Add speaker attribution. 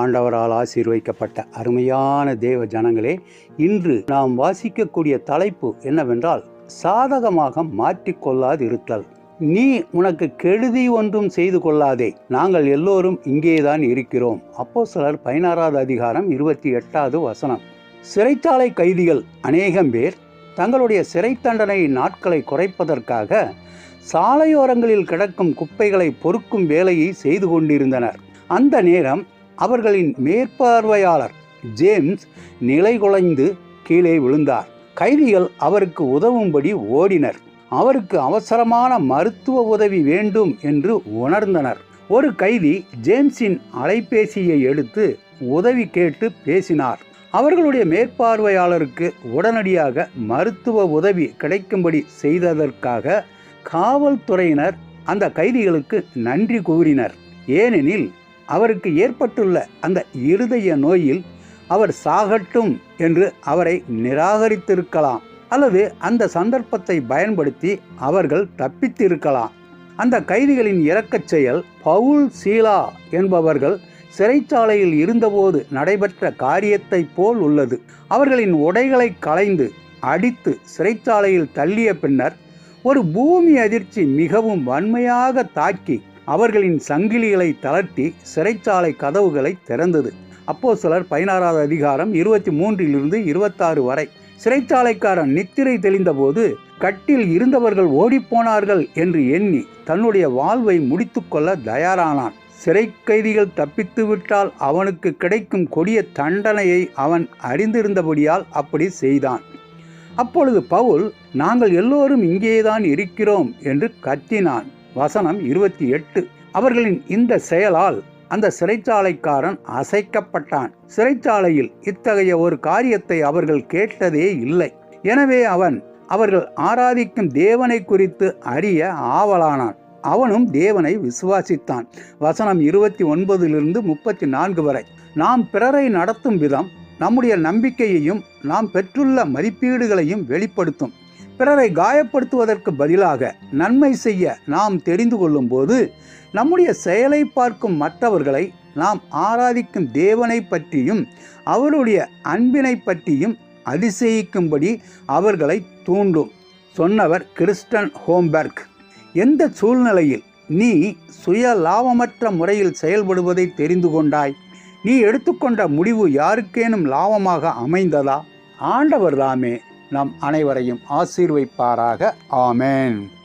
Speaker 1: ஆண்டவரால் ஆசீர்வைக்கப்பட்ட அருமையான தேவ ஜனங்களே இன்று நாம் வாசிக்கக்கூடிய தலைப்பு என்னவென்றால் சாதகமாக மாற்றிக்கொள்ளாதிருத்தல். நீ உனக்கு கெடுதி ஒன்றும் செய்து கொள்ளாதே. நாங்கள் எல்லோரும் இங்கேதான் இருக்கிறோம். அப்போ சிலர் பதினாறாவது அதிகாரம் இருபத்தி எட்டாவது வசனம். சிறைச்சாலை கைதிகள் அநேகம் பேர் தங்களுடைய சிறை தண்டனை நாட்களை குறைப்பதற்காக சாலையோரங்களில் கிடக்கும் குப்பைகளை பொறுக்கும் வேலையை செய்து கொண்டிருந்தனர். அந்த நேரம் அவர்களின் மேற்பார்வையாளர் ஜேம்ஸ் நிலைகுலைந்து கீழே விழுந்தார். கைதிகள் அவருக்கு உதவும்படி ஓடினர். அவருக்கு அவசரமான மருத்துவ உதவி வேண்டும் என்று உணர்ந்தனர். ஒரு கைதி ஜேம்ஸின் அலைபேசியை எடுத்து உதவி கேட்டு பேசினார். அவர்களுடைய மேற்பார்வையாளருக்கு உடனடியாக மருத்துவ உதவி கிடைக்கும்படி செய்ததற்காக காவல்துறையினர் அந்த கைதிகளுக்கு நன்றி கூறினர். ஏனெனில் அவருக்கு ஏற்பட்டுள்ள அந்த இருதய நோயில் அவர் சாகட்டும் என்று அவரை நிராகரித்திருக்கலாம். அல்லது அந்த சந்தர்ப்பத்தை பயன்படுத்தி அவர்கள் தப்பித்திருக்கலாம். அந்த கைதிகளின் இரக்கச் செயல் பவுல் சீலா என்பவர்கள் சிறைச்சாலையில் இருந்தபோது நடைபெற்ற காரியத்தைப் போல் உள்ளது. அவர்களின் உடைகளை களைந்து அடித்து சிறைச்சாலையில் தள்ளிய பின்னர் ஒரு பூமி அதிர்ச்சி மிகவும் வன்மையாக தாக்கி அவர்களின் சங்கிலிகளை தளர்த்தி சிறைச்சாலை கதவுகளை திறந்தது. அப்போ சிலர் பதினாறாவது அதிகாரம் இருபத்தி மூன்றிலிருந்து இருபத்தாறு வரை. சிறைச்சாலைக்காரன் நித்திரை தெளிந்தபோது கட்டில் இருந்தவர்கள் ஓடிப்போனார்கள் என்று எண்ணி தன்னுடைய வாழ்வை முடித்துக்கொள்ள தயாரானான். சிறை கைதிகள் தப்பித்து விட்டால் அவனுக்கு கிடைக்கும் கொடிய தண்டனையை அவன் அறிந்திருந்தபடியால் அப்படி செய்தான். அப்பொழுது பவுல் நாங்கள் எல்லோரும் இங்கேதான் இருக்கிறோம் என்று கத்தினான். வசனம் இருபத்தி எட்டு. அவர்களின் இந்த செயலால் அந்த சிறைச்சாலைக்காரன் அசைக்கப்பட்டான். சிறைச்சாலையில் இத்தகைய ஒரு காரியத்தை அவர்கள் கேட்டதே இல்லை. எனவே அவன் அவர்கள் ஆராதிக்கும் தேவனை குறித்து அறிய ஆவலானான். அவனும் தேவனை விசுவாசித்தான். வசனம் இருபத்தி ஒன்பதிலிருந்து முப்பத்தி நான்கு வரை. நாம் பிறரை நடத்தும் விதம் நம்முடைய நம்பிக்கையையும் நாம் பெற்றுள்ள மதிப்பீடுகளையும் வெளிப்படுத்தும். பிறரை காயப்படுத்துவதற்கு பதிலாக நன்மை செய்ய நாம் தெரிந்து கொள்ளும்போது நம்முடைய செயலை பார்க்கும் மற்றவர்களை நாம் ஆராதிக்கும் தேவனை பற்றியும் அவருடைய அன்பினை பற்றியும் அதிசயிக்கும்படி அவர்களை தூண்டும். சொன்னவர் கிறிஸ்டன் ஹோம்பர்க். எந்த சூழ்நிலையில் நீ சுய லாபமற்ற முறையில் செயல்படுவதை தெரிந்து கொண்டாய்? நீ எடுத்துக்கொண்ட முடிவு யாருக்கேனும் லாபமாக அமைந்ததா? ஆண்டவர் தாமே நம் அனைவரையும் ஆசீர்வைப்பாராக. ஆமேன்.